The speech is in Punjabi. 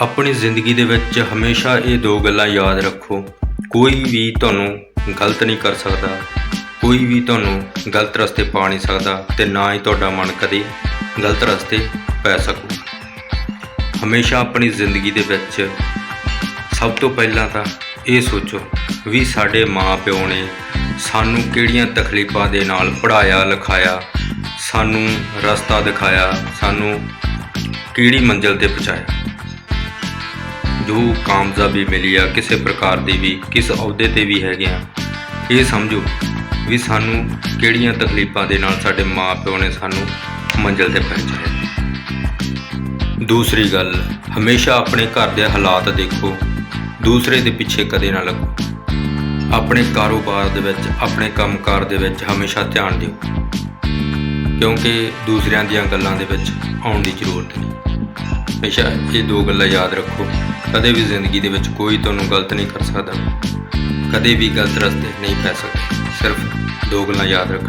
ਆਪਣੀ ਜ਼ਿੰਦਗੀ ਦੇ ਵਿੱਚ ਹਮੇਸ਼ਾ ਇਹ ਦੋ ਗੱਲਾਂ ਯਾਦ ਰੱਖੋ। ਕੋਈ ਵੀ ਤੁਹਾਨੂੰ ਗਲਤ ਨਹੀਂ ਕਰ ਸਕਦਾ। ਕੋਈ ਵੀ ਤੁਹਾਨੂੰ ਗਲਤ ਰਸਤੇ ਪਾ ਨਹੀਂ ਸਕਦਾ ਤੇ ਨਾ ਹੀ ਤੁਹਾਡਾ ਮਨ ਕਦੇ ਗਲਤ ਰਸਤੇ ਪੈ ਸਕੂ। ਹਮੇਸ਼ਾ ਆਪਣੀ ਜ਼ਿੰਦਗੀ ਦੇ ਵਿੱਚ ਸਭ ਤੋਂ ਪਹਿਲਾਂ ਤਾਂ ਇਹ ਸੋਚੋ ਵੀ ਸਾਡੇ ਮਾਪਿਓ ਨੇ ਸਾਨੂੰ ਕਿਹੜੀਆਂ ਤਕਲੀਫਾਂ ਦੇ ਨਾਲ ਪੜਾਇਆ ਲਿਖਾਇਆ, ਸਾਨੂੰ ਰਸਤਾ ਦਿਖਾਇਆ, ਸਾਨੂੰ ਕਿਹੜੀ ਮੰਜ਼ਿਲ ਤੇ ਪਹੁੰਚਾਇਆ। ਜੋ ਕਾਮਯਾਬੀ ਮਿਲੀ ਆ, ਕਿਸੇ ਪ੍ਰਕਾਰ ਦੀ ਵੀ, ਕਿਸ ਅਹੁਦੇ ਤੇ ਵੀ ਹੈਗੇ ਆ। ਇਹ ਸਮਝੋ ਵੀ ਸਾਨੂੰ ਕਿਹੜੀਆਂ ਤਕਲੀਫਾਂ ਦੇ ਨਾਲ ਸਾਡੇ ਮਾਪਿਓ ਨੇ ਸਾਨੂੰ ਮੰਜ਼ਿਲ ਤੇ ਪਹੁੰਚਾਇਆ। ਦੂਸਰੀ ਗੱਲ, ਹਮੇਸ਼ਾ ਆਪਣੇ ਘਰ ਦੇ ਹਾਲਾਤ ਦੇਖੋ, ਦੂਸਰੇ ਦੇ ਪਿੱਛੇ ਕਦੇ ਨਾ ਲੱਗੋ। ਆਪਣੇ ਕਾਰੋਬਾਰ ਦੇ ਵਿੱਚ, ਆਪਣੇ ਕੰਮਕਾਰ ਦੇ ਵਿੱਚ ਹਮੇਸ਼ਾ ਧਿਆਨ ਦਿਓ। ਕਿਉਂਕਿ ਦੂਸਰਿਆਂ ਦੀਆਂ ਗੱਲਾਂ ਦੇ ਵਿੱਚ ਆਉਣ ਦੀ ਜ਼ਰੂਰਤ ਨਹੀਂ। ਹਮੇਸ਼ਾ ਇਹ ਦੋ ਗੱਲਾਂ ਯਾਦ ਰੱਖੋ। ਕਦੇ ਵੀ ਜ਼ਿੰਦਗੀ ਦੇ ਵਿੱਚ ਕੋਈ ਤੁਹਾਨੂੰ ਗਲਤ ਨਹੀਂ ਕਰ ਸਕਦਾ। ਕਦੇ ਵੀ ਗਲਤ ਰਸਤੇ ਨਹੀਂ ਪੈ ਸਕਦੇ। ਸਿਰਫ ਦੋ ਗੱਲਾਂ ਯਾਦ ਰੱਖੋ